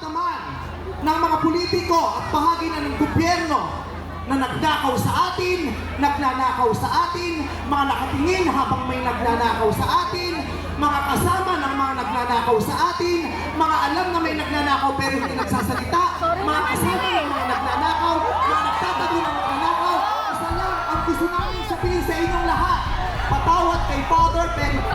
naman ng mga politiko at bahagi na ng gobyerno na nagnakaw sa atin, nagnanakaw sa atin, mga nakatingin habang may nagnanakaw sa atin, mga kasama ng mga nagnanakaw sa atin, mga alam na may nagnanakaw pero hindi nagsasalita, mga kasama ng mga nagnanakaw, mga nagtatabi ng nagnanakaw, isa lang ang gusto namin sabihin sa inyong lahat, patawad kay Father pero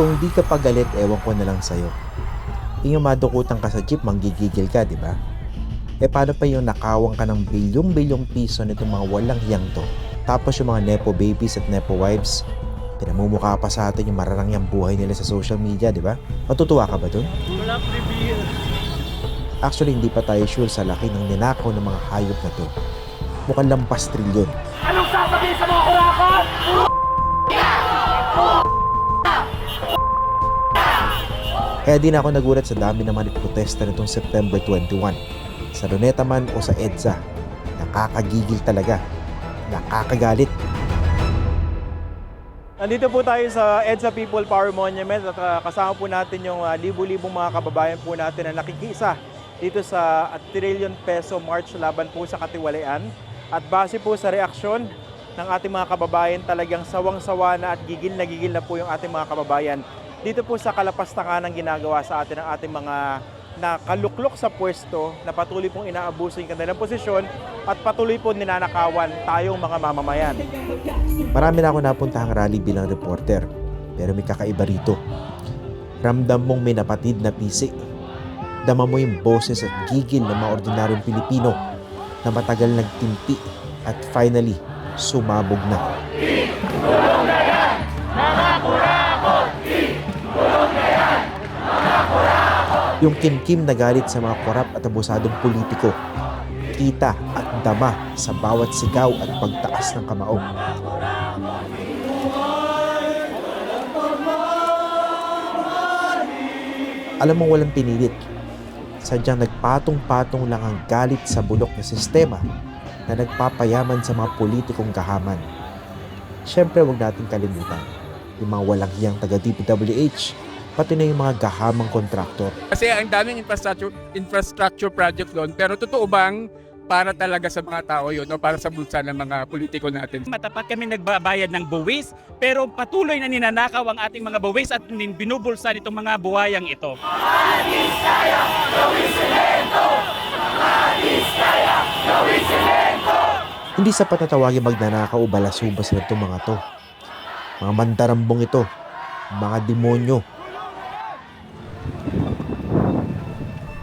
Kung di ka pa galit, ewan ko na lang sa'yo. Yung madukutan ka sa jeep, manggigigil ka, di ba? Eh paano pa yung nakawang ka ng bilyong-bilyong piso nitong mga walang hiyang to? Tapos yung mga nepo babies at nepo wives, pinamumukha pa sa atin yung mararangyang buhay nila sa social media, di ba? Matutuwa ka ba dun? Wala preview. Actually, hindi pa tayo sure sa laki ng ninakaw ng mga hayop na to. Mukhang lampas trilyon. Anong sasabihin sa mga kurakot? Kaya di na ako nagulat sa dami naman protesta nitong September 21. Sa Luneta man o sa EDSA, nakakagigil talaga. Nakakagalit. Nandito po tayo sa EDSA People Power Monument at uh, kasama po natin yung uh, libu-libong mga kababayan po natin na nakikisa dito sa at trillion peso march laban po sa katiwalian. At base po sa reaksyon ng ating mga kababayan talagang sawang-sawa na at gigil na gigil na po yung ating mga kababayan. Dito po sa kalapastangan ng ginagawa sa atin ng ating mga nakaluklok sa pwesto na patuloy pong inaabuso yung kanilang posisyon at patuloy po ninanakawan tayong mga mamamayan. Marami na ako napuntahang rally bilang reporter. Pero may kakaiba rito. Ramdam mong may napatid na pisi. Dama mo yung boses at gigil ng mga ordinaryong Pilipino na matagal nagtimpi at finally sumabog na. Yung kimkim na galit sa mga korap at abusadong politiko, kita at dama sa bawat sigaw at pagtaas ng kamao. Alam mo walang pinilit. Sadyang nagpatong-patong lang ang galit sa bulok na sistema na nagpapayaman sa mga politikong kahaman. Siyempre huwag natin kalimutan yung mga walang hiyang taga DPWH pati na yung mga gahamang kontraktor. Kasi ang daming infrastructure infrastructure project doon, pero totoo bang para talaga sa mga tao yun o para sa bulsa ng mga politiko natin? Matapat kami nagbabayad ng buwis, pero patuloy na ninanakaw ang ating mga buwis at nin- binubulsa nitong mga buwayang ito. Hindi sapat na tawagin magnanakaw o balasubas na itong mga to. Mga mandarambong ito. Mga demonyo.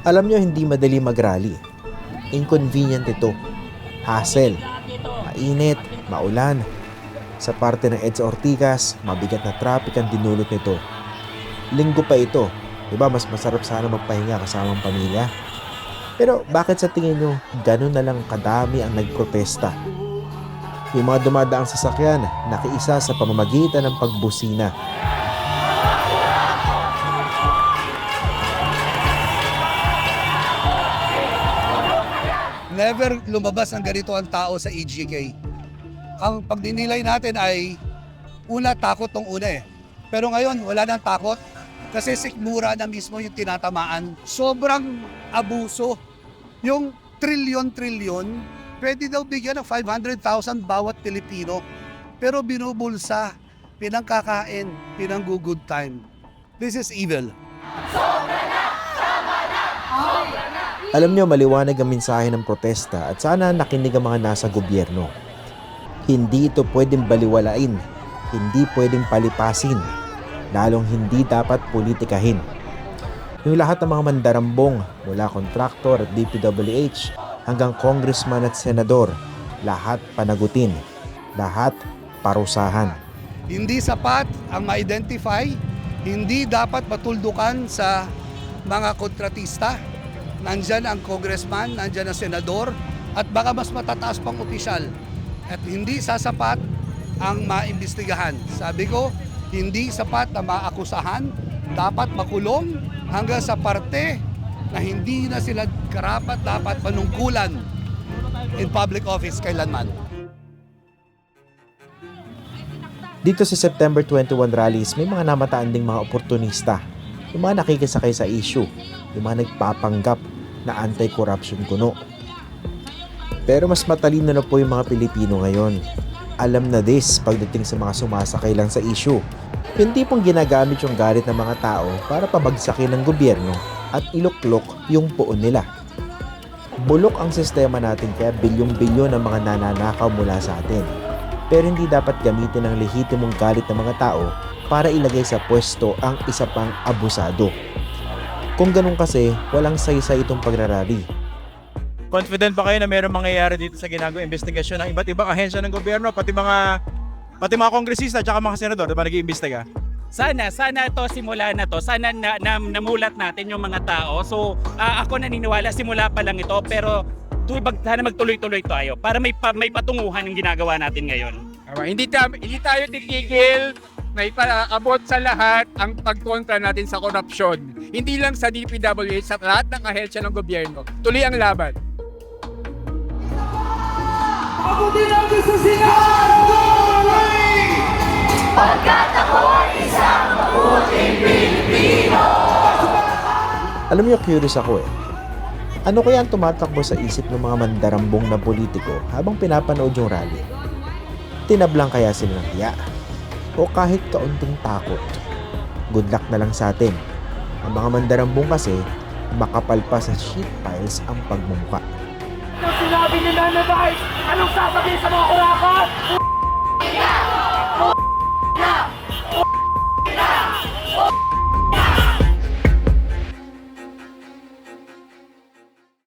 Alam nyo, hindi madali mag-rally. Inconvenient ito. Hassle. Mainit. Maulan. Sa parte ng EDSA Ortigas, mabigat na traffic ang dinulot nito. Linggo pa ito. Diba, mas masarap sana magpahinga kasama ang pamilya. Pero bakit sa tingin nyo, ganun na lang kadami ang nagprotesta? Yung mga dumadaang sasakyan, nakiisa sa pamamagitan ng pagbusina. Never lumabas ng ganito ang tao sa EGK. Ang pagdinilay natin ay una takot tong una eh. Pero ngayon wala nang takot kasi sikmura na mismo yung tinatamaan. Sobrang abuso. Yung trilyon-trilyon, pwede daw bigyan ng 500,000 bawat Pilipino. Pero binubulsa, pinangkakain, pinanggo-good time. This is evil. Alam nyo, maliwanag ang mensahe ng protesta at sana nakinig ang mga nasa gobyerno. Hindi ito pwedeng baliwalain, hindi pwedeng palipasin, lalong hindi dapat politikahin. Yung lahat ng mga mandarambong mula kontraktor at DPWH hanggang congressman at senador, lahat panagutin, lahat parusahan. Hindi sapat ang ma-identify, hindi dapat matuldukan sa mga kontratista. Nandyan ang congressman, nandyan ang senador, at baka mas matataas pang opisyal. At hindi sasapat ang maimbestigahan. Sabi ko, hindi sapat na maakusahan, dapat makulong hanggang sa parte na hindi na sila karapat dapat panungkulan in public office kailanman. Dito sa September 21 rallies, may mga namataan ding mga oportunista. Yung mga nakikisakay sa issue, yung mga nagpapanggap na anti-corruption kuno. Pero mas matalino na po yung mga Pilipino ngayon. Alam na this pagdating sa mga sumasakay lang sa issue. Yung tipong ginagamit yung galit ng mga tao para pabagsakin ng gobyerno at iluklok yung puon nila. Bulok ang sistema natin kaya bilyong-bilyon ang mga nananakaw mula sa atin. Pero hindi dapat gamitin ang lehitimong galit ng mga tao para ilagay sa pwesto ang isa pang abusado. Kung ganun kasi, walang saysay itong pagrarally. Confident ba kayo na mayroong mangyayari dito sa ginagawang investigasyon ng iba't ibang ahensya ng gobyerno, pati mga pati mga kongresista at mga senador, diba nag-iimbestiga? Sana, sana to simula na to. Sana na, na, namulat natin yung mga tao. So, ah, ako naniniwala simula pa lang ito pero tu- mag, sana magtuloy-tuloy tayo para may pa, may patunguhan yung ginagawa natin ngayon. Tama, hindi, ta- hindi tayo titigil na ipaabot sa lahat ang pagkontra natin sa korupsyon. Hindi lang sa DPWH, sa lahat ng ahensya ng gobyerno. Tuloy ang laban. Abutin natin sa Senado! Alam niyo, curious ako eh. Ano kaya ang tumatakbo sa isip ng mga mandarambong na politiko habang pinapanood yung rally? Tinablang kaya sila ng hiya? O kahit kaunting takot? Good luck na lang sa atin. Ang mga mandarambong kasi, makapal pa sa shit piles ang pagmumukha. sinabi ni Nana Vice, anong sasabihin sa mga kurakot?